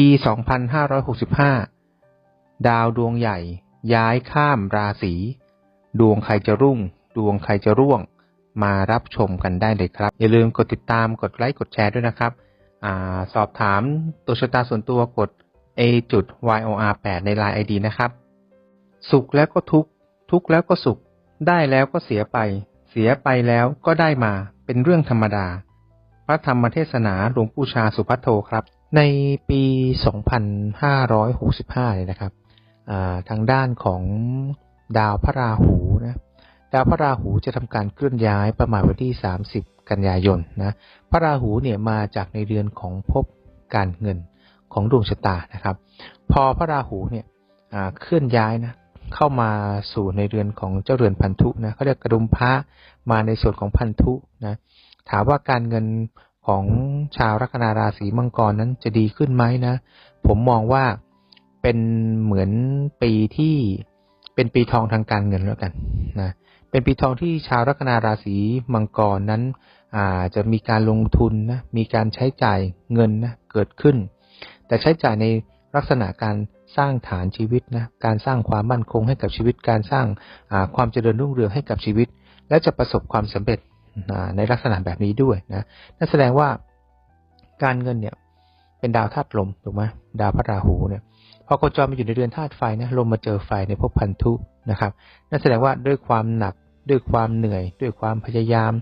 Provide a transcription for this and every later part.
ปี 2565 ดาวดวงใหญ่ ย้ายข้ามราศี ดวงใครจะรุ่ง ดวงใครจะร่วง มารับชมกันได้เลยครับ อย่าลืมกดติดตามกดไลค์กดแชร์ด้วยนะครับอสอบถามตัวชะตาส่วนตัวกด a จุด yor 8 ใน Line ID นะครับ สุขแล้วก็ทุกข์ ทุกข์แล้วก็สุข ได้แล้วก็เสียไป เสียไปแล้วก็ได้มา เป็นเรื่องธรรมดา พระธรรมเทศนาหลวงปู่ชาสุพัทโทครับ ในปี 2565เลยนะครับทางด้านของดาวพระราหูนะดาวพระราหูจะทำการเคลื่อนย้ายประมาณวันที่ 30 กันยายนนะพระราหูเนี่ยมาจากในเดือนของภพการเงินของดวงชะตานะครับ พอพระราหูเนี่ยเคลื่อนย้ายนะเข้ามาสู่ในเรือนของเจ้าเรือนพันธุนะเขาเรียกกระดุมพระมาในส่วนของพันธุนะ ถามว่าการเงินของชาวลัคนาราศีมังกรนั้นจะดีขึ้นไหมนะ ผมมองว่าเป็นเหมือนปีที่เป็นปีทองทางการเงินแล้วกันนะเป็นปีทองที่ชาวลัคนาราศีมังกรนั้นอาจะมีการลงทุนนะมีการใช้จ่ายเงินนะเกิดขึ้น แต่ใช้จ่ายในลักษณะการสร้างฐานชีวิตนะการสร้างความมั่นคงให้กับชีวิตการสร้างความเจริญรุ่งเรืองให้กับชีวิต และจะประสบความสำเร็จ ในลักษณะแบบนี้ด้วยนะนั่นแสดงว่าการเงินเนี่ย เป็นดาวธาตุลมถูกไหมดาวพระราหูเนี่ยพอโคจรมาอยู่ในเรือนธาตุไฟนะลมมาเจอไฟในภพพันธุนะครับนั่นแสดงว่าด้วยความหนักด้วยความเหนื่อย ด้วยความพยายาม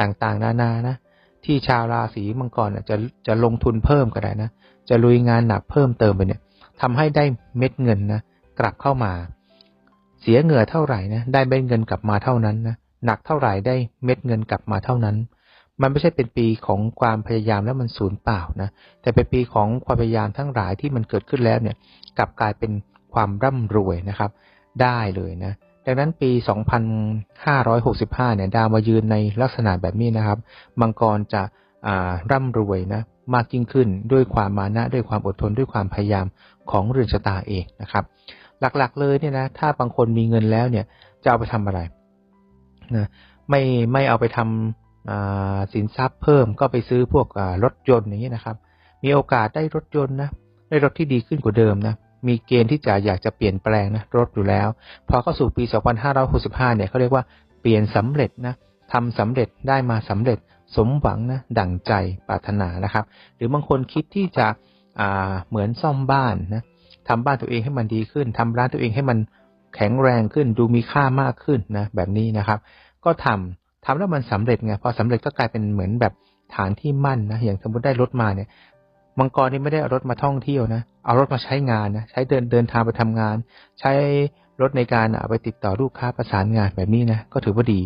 ต่างๆ นานานะ ที่ชาวราศีมังกรจะจะลงทุนเพิ่มก็ได้นะ จะลุยงานหนักเพิ่มเติมไปเนี่ยทำให้ได้เม็ดเงินนะกลับเข้ามา เสียเหงื่อเท่าไหร่นะได้เม็ดเงินกลับมาเท่านั้นนะ หนักเท่าไหร่ได้เม็ดเงินกลับมาเท่านั้น มันไม่ใช่เป็นปีของความพยายามแล้วมันสูญเปล่านะ แต่เป็นปีของความพยายามทั้งหลายที่มันเกิดขึ้นแล้วเนี่ยกลับกลายเป็นความร่ำรวยนะครับ ได้เลยนะ ดังนั้นปี 2565 เนี่ยดาวมายืนในลักษณะแบบนี้นะครับ มังกรจะร่ำรวยนะมากยิ่งขึ้นด้วยความมานะด้วยความอดทนด้วยความพยายามของเรือนชะตาเองนะครับ หลักๆเลยเนี่ยนะถ้าบางคนมีเงินแล้วเนี่ยจะเอาไปทำอะไร นะไม่ไม่เอาไปทำสินทรัพย์เพิ่มก็ไปซื้อพวกรถยนต์อย่างนี้นะครับ มีโอกาสได้รถยนต์นะได้รถที่ดีขึ้นกว่าเดิมนะมีเกณฑ์ที่จะอยากจะเปลี่ยนแปลงนะรถอยู่แล้ว พอเข้าสู่ปี 2565 เนี่ยเขาเรียกว่าเปลี่ยนสำเร็จนะทำสำเร็จได้มาสำเร็จสมหวังนะดั่งใจปรารถนานะครับ หรือบางคนคิดที่จะเหมือนซ่อมบ้านนะทำบ้านตัวเองให้มันดีขึ้นทำร้านตัวเองให้มัน แข็งแรงขึ้นดูมีค่ามากขึ้นนะแบบนี้นะครับ ก็ทำทำแล้วมันสำเร็จไงพอสำเร็จก็กลายเป็นเหมือนแบบฐานที่มั่นนะอย่างสมมติได้รถมาเนี่ยมังกรนี่ไม่ได้เอารถมาท่องเที่ยวนะ เอารถมาใช้งานนะ ใช้เดินเดินทางไปทำงาน ใช้รถในการไปติดต่อลูกค้าประสานงานแบบนี้นะ ก็ถือว่าดี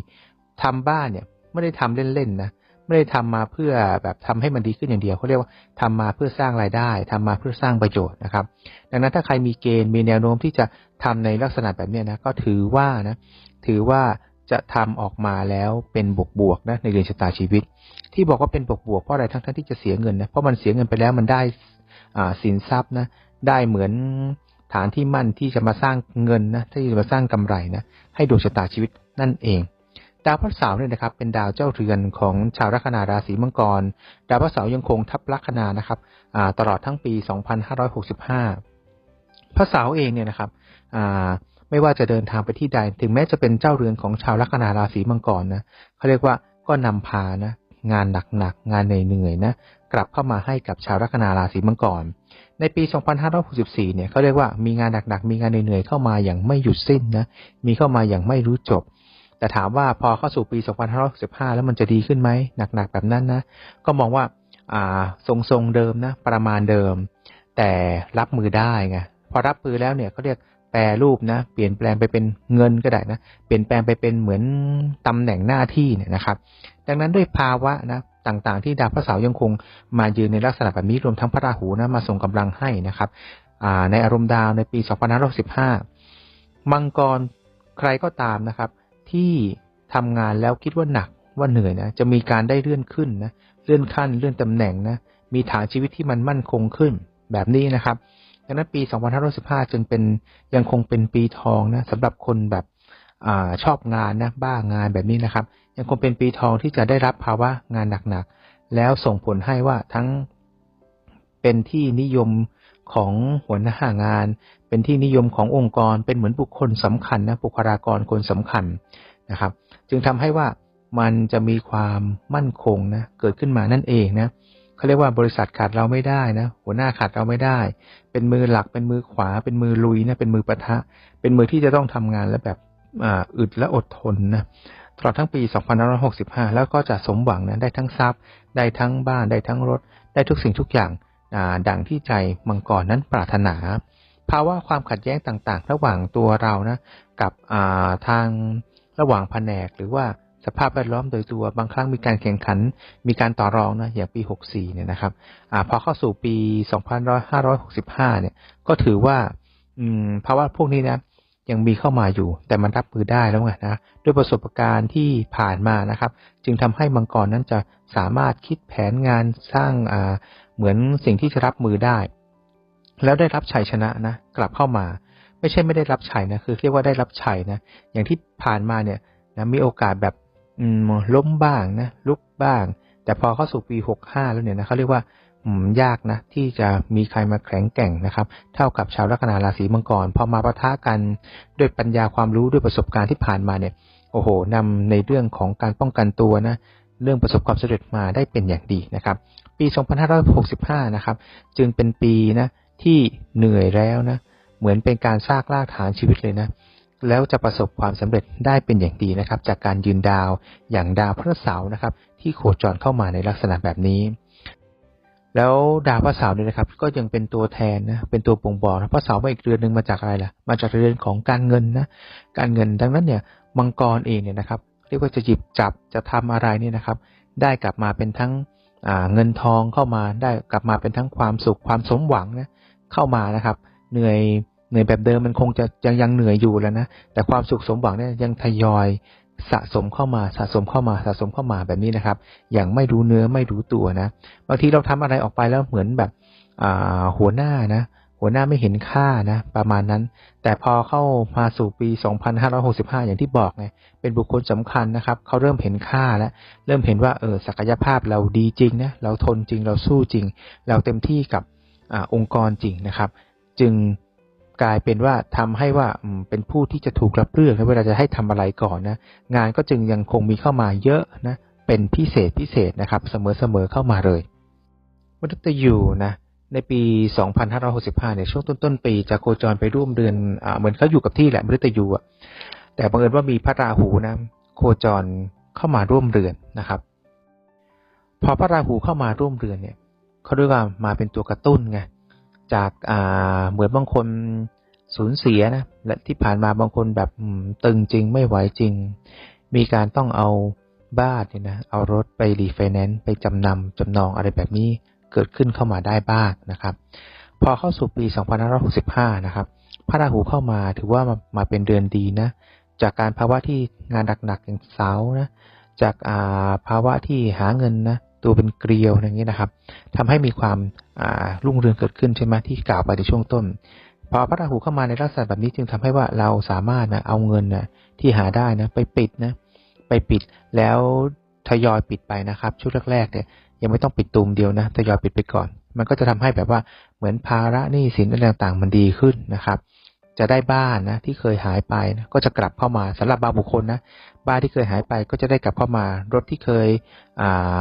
ทำบ้านเนี่ยไม่ได้ทำเล่นๆนะ ไม่ได้ทำมาเพื่อแบบทำให้มันดีขึ้นอย่างเดียวเขาเรียกว่าทำมาเพื่อสร้างรายได้ทำมาเพื่อสร้างประโยชน์นะครับ ดังนั้นถ้าใครมีเกณฑ์มีแนวโน้มที่จะทำในลักษณะแบบนี้นะก็ถือว่านะถือว่าจะทำออกมาแล้วเป็นบวกบวกนะในเรือนชะตาชีวิต ที่บอกว่าเป็นบวกบวกเพราะอะไรทั้งทั้งที่จะเสียเงินนะเพราะมันเสียเงินไปแล้วมันได้สินทรัพย์นะได้เหมือนฐานที่มั่นที่จะมาสร้างเงินนะที่จะมาสร้างกำไรนะให้ดวงชะตาชีวิตนั่นเอง ดาวพระเสาร์เนี่ยนะครับเป็นดาวเจ้าเรือนของชาวลัคนาราศีมังกร ดาวพระเสาร์ยังคงทับลัคนานะครับตลอดทั้งปี 2565 พระเสาร์เองเนี่ยนะครับไม่ว่าจะเดินทางไปที่ใด ถึงแม้จะเป็นเจ้าเรือนของชาวลัคนาราศีมังกรนะเขาเรียกว่าก็นำพานะงานหนักๆงานเหนื่อยๆนะกลับเข้ามาให้กับชาวลัคนาราศีมังกร ในปี 2564 เนี่ยเขาเรียกว่ามีงานหนักๆ มีงานเหนื่อยๆเข้ามาอย่างไม่หยุดสิ้นนะ มีเข้ามาอย่างไม่รู้จบ แต่ถามว่าพอเข้าสู่ปี 2565 แล้วมันจะดีขึ้นไหมหนักๆแบบนั้นนะ ก็มองว่าอ่าทรงๆเดิมนะ ประมาณเดิม แต่รับมือได้ไงพอรับมือแล้วเนี่ยเขาเรียกแปรรูปนะ เปลี่ยนแปลงไปเป็นเงินก็ได้นะ เปลี่ยนแปลงไปเป็นเหมือนตำแหน่งหน้าที่เนี่ยนะครับ ดังนั้นด้วยภาวะนะต่างๆ ที่ดาวพระเสาร์ยังคงมายืนในลักษณะแบบนี้รวมทั้งพระราหูนะมาส่งกำลังให้นะครับในอารมณ์ดาวในปี 2515มังกรใครก็ตามนะครับ ที่ทำงานแล้วคิดว่าหนักว่าเหนื่อยนะจะมีการได้เลื่อนขึ้นนะเลื่อนขั้นเลื่อนตำแหน่งนะมีฐานชีวิตที่มันมั่นคงขึ้นแบบนี้นะครับดังนั้นปี 2515 จึงเป็นยังคงเป็นปีทองนะสำหรับคนแบบอชอบงานนะบ้างานแบบนี้นะครับ ยังคงเป็นปีทองที่จะได้รับภาวะงานหนักๆแล้วส่งผลให้ว่าทั้งเป็นที่นิยม ของหัวหน้างาน เป็นที่นิยมขององค์กรเป็นเหมือนบุคคลสำคัญนะบุคลากรคนสำคัญนะครับ จึงทำให้ว่ามันจะมีความมั่นคงนะเกิดขึ้นมานั่นเองนะเขาเรียกว่าบริษัทขาดเราไม่ได้นะหัวหน้าขาดเราไม่ได้ เป็นมือหลักเป็นมือขวา เป็นมือลุยนะเป็นมือปะทะ เป็นมือที่จะต้องทำงานและแบบอึดและอดทนนะตลอดทั้งปี 2565 แล้วก็จะสมหวังนะได้ทั้งทรัพย์ ได้ทั้งบ้าน ได้ทั้งรถ ได้ทุกสิ่งทุกอย่าง ดังที่ใจมังกรนั้นปรารถนา ภาวะความขัดแย้งต่างๆ ระหว่างตัวเรานะกับทางระหว่างแผนก หรือว่าสภาพแวดล้อมโดยตัวบางครั้งมีการแข่งขัน มีการต่อรองนะอย่างปี 64 เนี่ยนะครับอพอเข้าสู่ปี 2565 เนี่ยก็ถือว่าภาวะพวกนี้นะยังมีเข้ามาอยู่ แต่มันรับมือได้แล้วไงนะด้วยประสบการณ์ที่ผ่านมานะครับ จึงทำให้มังกรนั้นจะสามารถคิดแผนงานสร้างา เหมือนสิ่งที่จะรับมือได้ แล้วได้รับชัยชนะนะ กลับเข้ามา ไม่ใช่ไม่ได้รับชัยนะ คือเรียกว่าได้รับชัยนะ อย่างที่ผ่านมาเนี่ยนะมีโอกาสแบบล้มบ้างนะลุกบ้าง แต่พอเข้าสู่ปี65แล้วเนี่ยนะเขาเรียกว่ายากนะ ที่จะมีใครมาแข็งแกร่งนะครับ เท่ากับชาวลัคนาราศีมังกรพอมาปะทะกันด้วยปัญญาความรู้ด้วยประสบการณ์ที่ผ่านมาเนี่ยโอ้โหนำในเรื่องของการป้องกันตัวนะ เรื่องประสบความสำเร็จมาได้เป็นอย่างดีนะครับ ปี 2565 นะครับ จึงเป็นปีนะที่เหนื่อยแล้วนะ เหมือนเป็นการสร้างรากฐานชีวิตเลยนะ แล้วจะประสบความสำเร็จได้เป็นอย่างดีนะครับ จากการยืนดาวอย่างดาวพระเสาร์นะครับ ที่โคจรเข้ามาในลักษณะแบบนี้ แล้วดาวพระเสาร์เนี่ยนะครับ ก็ยังเป็นตัวแทนนะ เป็นตัวบ่งบอกนะพระเสาร์มาอีกเรือนหนึ่งมาจากอะไรล่ะ มาจากเรือนของการเงินนะ การเงินดังนั้นเนี่ยมังกรเองเนี่ยนะครับ เรียกว่าจะหยิบจับจะทำอะไรเนี่ยนะครับ ได้กลับมาเป็นทั้งเงินทองเข้ามาได้กลับมาเป็นทั้งความสุขความสมหวังนะเข้ามานะครับ เหนื่อยเหนื่อยแบบเดิมมันคงจะยังยังเหนื่อยอยู่แล้วนะแต่ความสุขสมหวังเนี่ยยังทยอยสะสมเข้ามาสะสมเข้ามาสะสมเข้ามาแบบนี้นะครับ อย่างไม่รู้เนื้อไม่รู้ตัวนะบางทีเราทำอะไรออกไปแล้วเหมือนแบบหัวหน้านะ หัวหน้าไม่เห็นค่านะ ประมาณนั้น แต่พอเข้ามาสู่ปี 2565 อย่างที่บอกไงเป็นบุคคลสำคัญนะครับ เขาเริ่มเห็นค่าแล้ว เริ่มเห็นว่าเออศักยภาพเราดีจริงนะเราทนจริงเราสู้จริง เราเต็มที่กับอองค์กรจริงนะครับ จึงกลายเป็นว่าทำให้ว่าเป็นผู้ที่จะถูกรับเลือกเวลาจะให้ทำอะไรก่อนนะงานก็จึงยังคงมีเข้ามาเยอะนะเป็นพิเศษพิเศษนะครับ เสมอๆเข้ามาเลยมนุษย์ยูนะ ในปี 2565 เนี่ยช่วงต้นๆปีจะโคจรไปร่วมเดือนอเหมือนเขาอยู่กับที่แหละมฤตยูอะแต่บังเอิญว่ามีพระราหูนะโคจรเข้ามาร่วมเรือนนะครับ พอพระราหูเข้ามาร่วมเรือนเนี่ยเขาเรียกว่ามาเป็นตัวกระตุ้นไงจากอ่าเหมือนบางคนสูญเสียนะและที่ผ่านมาบางคนแบบตึงจริงไม่ไหวจริง มีการต้องเอาบ้านเนี่ยนะเอารถไปรีไฟแนนซ์ไปจำนำจำนองอะไรแบบนี้ เกิดขึ้นเข้ามาได้บ้างนะครับ พอเข้าสู่ปี 2565 นะครับพระราหูเข้ามาถือว่ามามาเป็นเดือนดีนะ จากการภาวะที่งานหนักๆอย่างเสานะ จากาภาวะที่หาเงินนะตัวเป็นเกลียวอย่างนี้นะครับทำให้มีความรุ่งเรืองเกิดขึ้นใช่ไหมที่กล่าวไปในช่วงต้น พอพระราหูเข้ามาในลักษณะแบบนี้จึงทำให้ว่าเราสามารถนะเอาเงินนะที่หาได้นะไปปิดนะไปปิดแล้วทยอยปิดไปนะครับช่วงแรกๆเนี่ย ยังไม่ต้องปิดตูมเดียวนะทยอยปิดไปก่อน มันก็จะทำให้แบบว่าเหมือนภาระหนี้สินอะไรต่างๆ มันดีขึ้นนะครับ จะได้บ้านนะที่เคยหายไปนะก็จะกลับเข้ามาสำหรับบางบุคคลนะบ้านที่เคยหายไปก็จะได้กลับเข้ามา รถที่เคยอ่า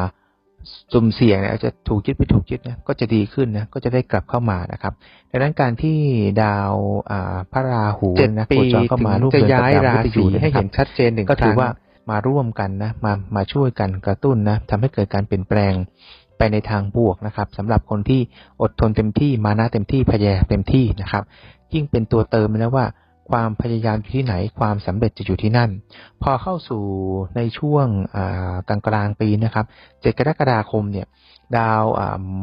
สุ่มเสี่ยงเนี่ยจะถูกยึดไปถูกยึดนะก็จะดีขึ้นนะก็จะได้กลับเข้ามานะครับ ดังนั้นการที่ดาวพระราหูนะโคจรเข้ามาร่วมจะย้ายราศีให้เห็นชัดเจนหนึ่งก็ถือว่า มาร่วมกันนะมามาช่วยกันกระตุ้นนะทำให้เกิดการเปลี่ยนแปลงไปในทางบวกนะครับสำหรับคนที่อดทนเต็มที่มานะเต็มที่พยายามเต็มที่นะครับ ยิ่งเป็นตัวเติมนะว่าความพยายามอยู่ที่ไหนความสำเร็จจะอยู่ที่นั่น พอเข้าสู่ในช่วงกลางกลางปีนะครับเจ็ดกรกฎาคมเนี่ย ดาว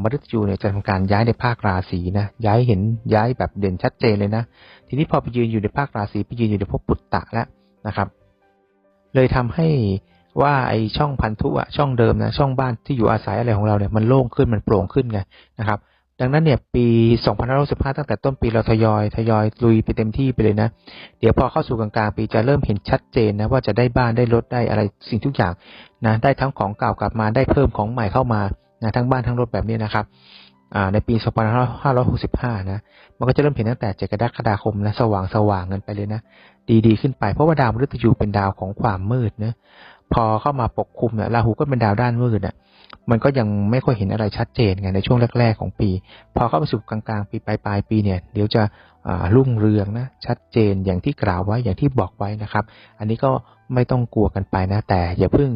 มฤตยูเนี่ยจะทำการย้ายในภาคราศีนะย้ายเห็นย้ายแบบเด่นชัดเจนเลยนะ ทีนี้พอไปยืนอยู่ในภาคราศีไปยืนอยู่ในภพปุตตะแล้วนะครับ เลยทำให้ว่าไอช่องพันธุอะช่องเดิมนะช่องบ้านที่อยู่อาศัยอะไรของเราเนี่ยมันโล่งขึ้นมันโปร่งขึ้นไงนะครับ ดังนั้นเนี่ยปี 2565 ตั้งแต่ต้นปีเราทยอยทยอยลุยไปเต็มที่ไปเลยนะ เดี๋ยวพอเข้าสู่กลางๆปีจะเริ่มเห็นชัดเจนนะว่าจะได้บ้านได้รถได้อะไรสิ่งทุกอย่างนะได้ทั้งของเก่ากลับมาได้เพิ่มของใหม่เข้ามานะทั้งบ้านทั้งรถแบบนี้นะครับ ในปี 2565 นะ มันก็จะเริ่มเห็นตั้งแต่เจ็ดกรกฎาคมนะ สว่างสว่างกันไปเลยนะ ดีดีขึ้นไป เพราะว่าดาวมฤตยูเป็นดาวของความมืดนะ พอเข้ามาปกคลุมเนี่ย ราหูก็เป็นดาวด้านมืดเนี่ยมันก็ยังไม่ค่อยเห็นอะไรชัดเจนไงในช่วงแรก ๆ ของปี พอเข้าไปสู่กลางๆ ปีปลายๆปีเนี่ย เดี๋ยวจะรุ่งเรืองนะ ชัดเจนอย่างที่กล่าวไว้ อย่างที่บอกไว้นะครับ อันนี้ก็ไม่ต้องกลัวกันไปนะ แต่อย่าเพิ่ง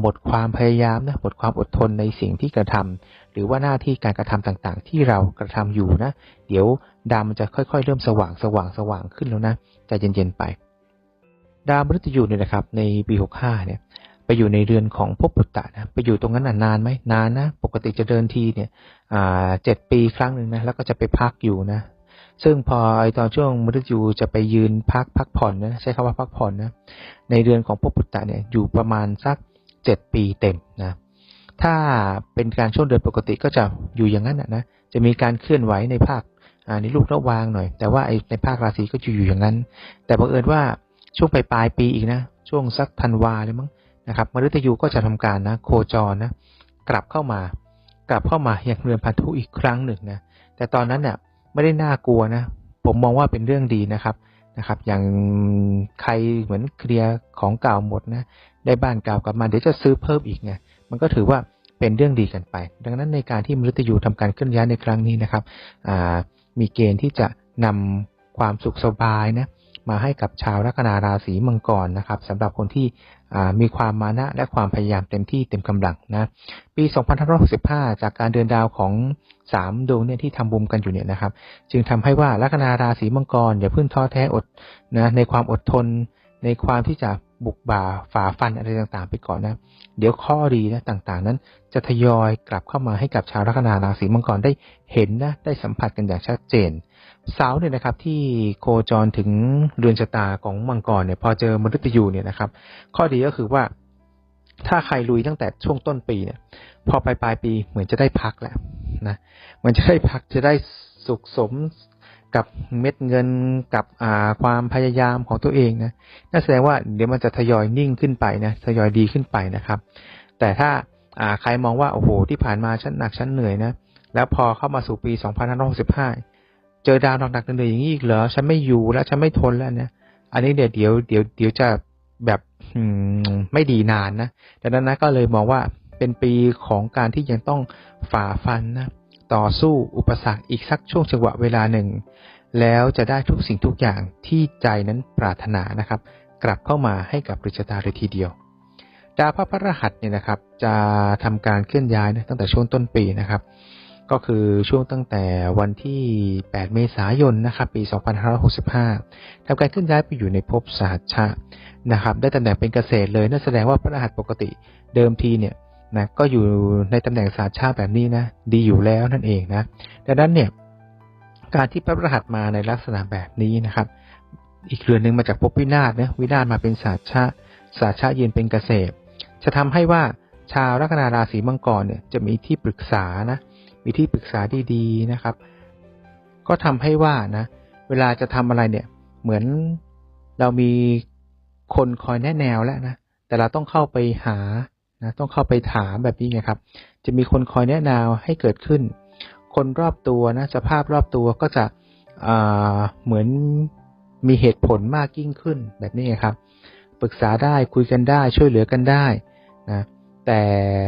หมดความพยายามนะหมดความอดทนในสิ่งที่กระทำหรือว่าหน้าที่การกระทำต่างๆ ที่เรากระทำอยู่นะ เดี๋ยวดาวมันจะค่อยๆ เริ่มสว่างสว่างสว่างขึ้นแล้วนะใจเย็นๆไป ดาวมฤตยูเนี่ยนะครับ ในปี65เนี่ย ไปอยู่ในเรือนของภพปุตตะนะไปอยู่ตรงนั้นนานไหมนานนะ ปกติจะเดินทีเนี่ยเจ็ดปีครั้งหนึ่งนะแล้วก็จะไปพักอยู่นะ ซึ่งพอไอตอนช่วงมฤตยูจะไปยืนพักพักผ่อนนะใช้คำว่าพักผ่อนนะในเรือนของภพปุตตะเนี่ยอยู่ประมาณสักเจ็ดปีเต็มนะถ้าเป็นการช่วงเดือนปกติก็จะอยู่อย่างนั้นนะจะมีการเคลื่อนไหวในภาคในลูกระวางหน่อย แต่ว่าไอในภาคราศีก็จะอยู่อย่างนั้น แต่บังเอิญว่าช่วงปลายปลายปีอีกนะช่วงสักธันวาเลยมั้งนะครับมฤตยูก็จะทำการนะโคจรนะกลับเข้ามากลับเข้ามาอย่างเรือนพันธุอีกครั้งหนึ่งนะแต่ตอนนั้นเนี่ย ไม่ได้น่ากลัวนะ ผมมองว่าเป็นเรื่องดีนะครับนะครับ อย่างใครเหมือนเคลียร์ของเก่าหมดนะ ได้บ้านเก่ากลับมาเดี๋ยวจะซื้อเพิ่มอีกไงมันก็ถือว่าเป็นเรื่องดีกันไป ดังนั้นในการที่มฤตยูทำการเคลื่อนย้ายในครั้งนี้นะครับมีเกณฑ์ที่จะนำความสุขสบายนะ มาให้กับชาวลัคนาราศีมังกรนะครับสำหรับคนที่มีความมานะและความพยายามเต็มที่เต็มกำลังนะปี2565 จากการเดินดาวของ 3 ดวงเนี่ยที่ทำบุมกันอยู่เนี่ยนะครับ จึงทำให้ว่าลัคนาราศีมังกรอย่าเพิ่งท้อแท้อดนะในความอดทนในความที่จะ บุกบ่าฝ่าฟันอะไรต่างๆ ไปก่อนนะ เดี๋ยวข้อดีนะต่างๆ นั้น จะทยอยกลับเข้ามาให้กับชาวลัคนาราศีมังกรได้เห็นนะได้สัมผัสกันอย่างชัดเจนเสาเนี่ยนะครับที่โคจรถึงเรือนชะตาของมังกรเนี่ย พอเจอมฤตยูเนี่ยนะครับ ข้อดีก็คือว่าถ้าใครลุยตั้งแต่ช่วงต้นปีเนี่ย พอปลายปลายปีเหมือนจะได้พักแหละนะมันจะได้พักจะได้สุขสม กับเม็ดเงินกับอ่าความพยายามของตัวเองนะนั่นแสดงว่าเดี๋ยวมันจะทยอยนิ่งขึ้นไปนะทยอยดีขึ้นไปนะครับ แต่ถ้าอ่าใครมองว่าโอ้โหที่ผ่านมาฉันหนักฉันเหนื่อยนะแล้วพอเข้ามาสู่ปี 2565 เจอดาวหนักๆเหนื่อยอย่างนี้อีกเหรอฉันไม่อยู่แล้วฉันไม่ทนแล้วเนี่ยอันนี้เดี๋ยวเดี๋ยวเดี๋ยวเดี๋ยวจะแบบไม่ดีนานนะดังนั้นนะก็เลยมองว่าเป็นปีของการที่ยังต้องฝ่าฟันนะ ต่อสู้อุปสรรคอีกสักช่วงจังหวะเวลาหนึ่ง แล้วจะได้ทุกสิ่งทุกอย่างที่ใจนั้นปรารถนานะครับ กลับเข้ามาให้กับริชตาเลยทีเดียว ดาวพระพรหัสเนี่ยนะครับ จะทำการเคลื่อนย้ายนะตั้งแต่ช่วงต้นปีนะครับ ก็คือช่วงตั้งแต่วันที่ 8 เมษายนนะครับ ปี 2565ทำการขึ้นย้ายไปอยู่ในภพสหัชชะนะครับ ได้ตำแหน่งเป็นเกษตรเลยนั่นแสดงว่าพระรหัสปกติเดิมทีเนี่ย นะก็อยู่ในตำแหน่งสหัชชาแบบนี้นะดีอยู่แล้วนั่นเองนะดังนั้นเนี่ยการที่พระรหัสมาในลักษณะแบบนี้นะครับ อีกเรือนหนึ่งมาจากภพวินาศนะวินาศมาเป็นสหัชชะสหัชชะยืนเป็นเกษตร จะทำให้ว่าชาวลัคนาราศีมังกรเนี่ยจะมีที่ปรึกษานะมีที่ปรึกษาดีๆนะครับ ก็ทำให้ว่านะเวลาจะทำอะไรเนี่ย เหมือนเรามีคนคอยแนะแนวแล้วนะแต่เราต้องเข้าไปหา นะต้องเข้าไปถามแบบนี้ไงครับ จะมีคนคอยแนะนวให้เกิดขึ้น คนรอบตัวนะสภาพรอบตัวก็จะเหมือนมีเหตุผลมากยิ่งขึ้นแบบนี้ครับ ปรึกษาได้คุยกันได้ช่วยเหลือกันได้นะแต่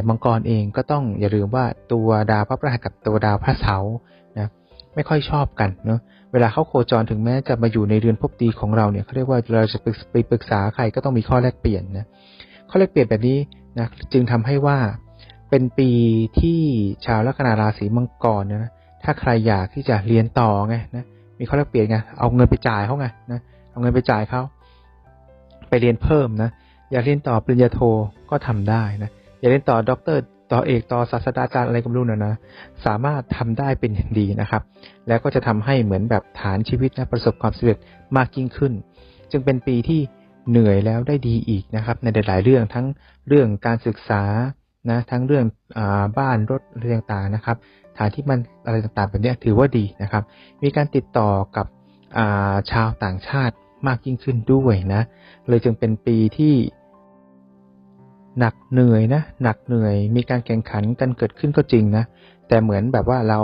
มังกรเองก็ต้องอย่าลืมว่าตัวดาวพระพฤหัสกับตัวดาวพระเสาร์นะไม่ค่อยชอบกันเนาะเวลาเขาโคจรถึงแม้จะมาอยู่ในเรือนภพดีของเราเนี่ยเขาเรียกว่าเราจะไปปรึกษาใครก็ต้องมีข้อแลกเปลี่ยนนะข้อแลกเปลี่ยนแบบนี้ นะจึงทำให้ว่าเป็นปีที่ชาวลัคนาราศีมังกรนะถ้าใครอยากที่จะเรียนต่อไงนะมีข้อแลกเปลี่ยนไงเอาเงินไปจ่ายเขาไงนะเอาเงินไปจ่ายเขาไปเรียนเพิ่มนะอยากเรียนต่อปริญญาโทก็ทำได้นะอยากเรียนต่อด็อกเตอร์ต่อเอกต่อศาสตราจารย์อะไรก็ไม่รู้นะนะสามารถทำได้เป็นอย่างดีนะครับ แล้วก็จะทำให้เหมือนแบบฐานชีวิตนะประสบความสำเร็จมากยิ่งขึ้น จึงเป็นปีที่ เหนื่อยแล้วได้ดีอีกนะครับ ในหลาย ๆ เรื่องทั้งเรื่องการศึกษานะทั้งเรื่องอบ้านรถอะไรต่างๆนะครับฐานที่มันอะไรต่างๆแบบนี้ถือว่าดีนะครับ มีการติดต่อกับชาวต่างชาติมากยิ่งขึ้นด้วยนะ เลยจึงเป็นปีที่หนักเหนื่อยนะหนักเหนื่อย มีการแข่งขันกันเกิดขึ้นก็จริงนะ แต่เหมือนแบบว่าเรา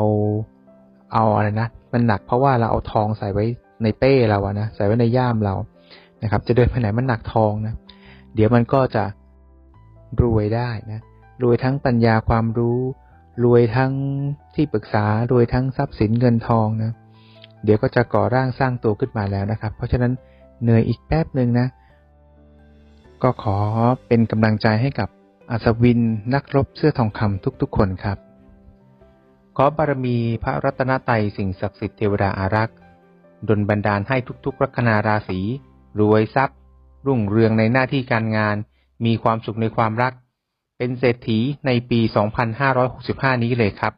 เอาอะไรนะ มันหนักเพราะว่าเราเอาทองใส่ไว้ในเป้เราอะนะ ใส่ไว้ในย่ามเรา นะครับ จะเดินไปไหนมันหนักทองนะ เดี๋ยวมันก็จะรวยได้นะ รวยทั้งปัญญาความรู้ รวยทั้งที่ปรึกษา รวยทั้งทรัพย์สินเงินทองนะ เดี๋ยวก็จะก่อร่างสร้างตัวขึ้นมาแล้วนะครับ เพราะฉะนั้นเหนื่อยอีกแป๊บหนึ่งนะ ก็ขอเป็นกำลังใจให้กับอัศวินนักรบเสื้อทองคำทุกๆ คนครับ ขอบารมีพระรัตนตรัยสิ่งศักดิ์สิทธิ์เทวดาอารักษ์ดลบันดาลให้ทุกๆ ลัคนาราศี รวยทรัพย์ รุ่งเรืองในหน้าที่การงาน มีความสุขในความรัก เป็นเศรษฐีในปี 2565 นี้เลยครับ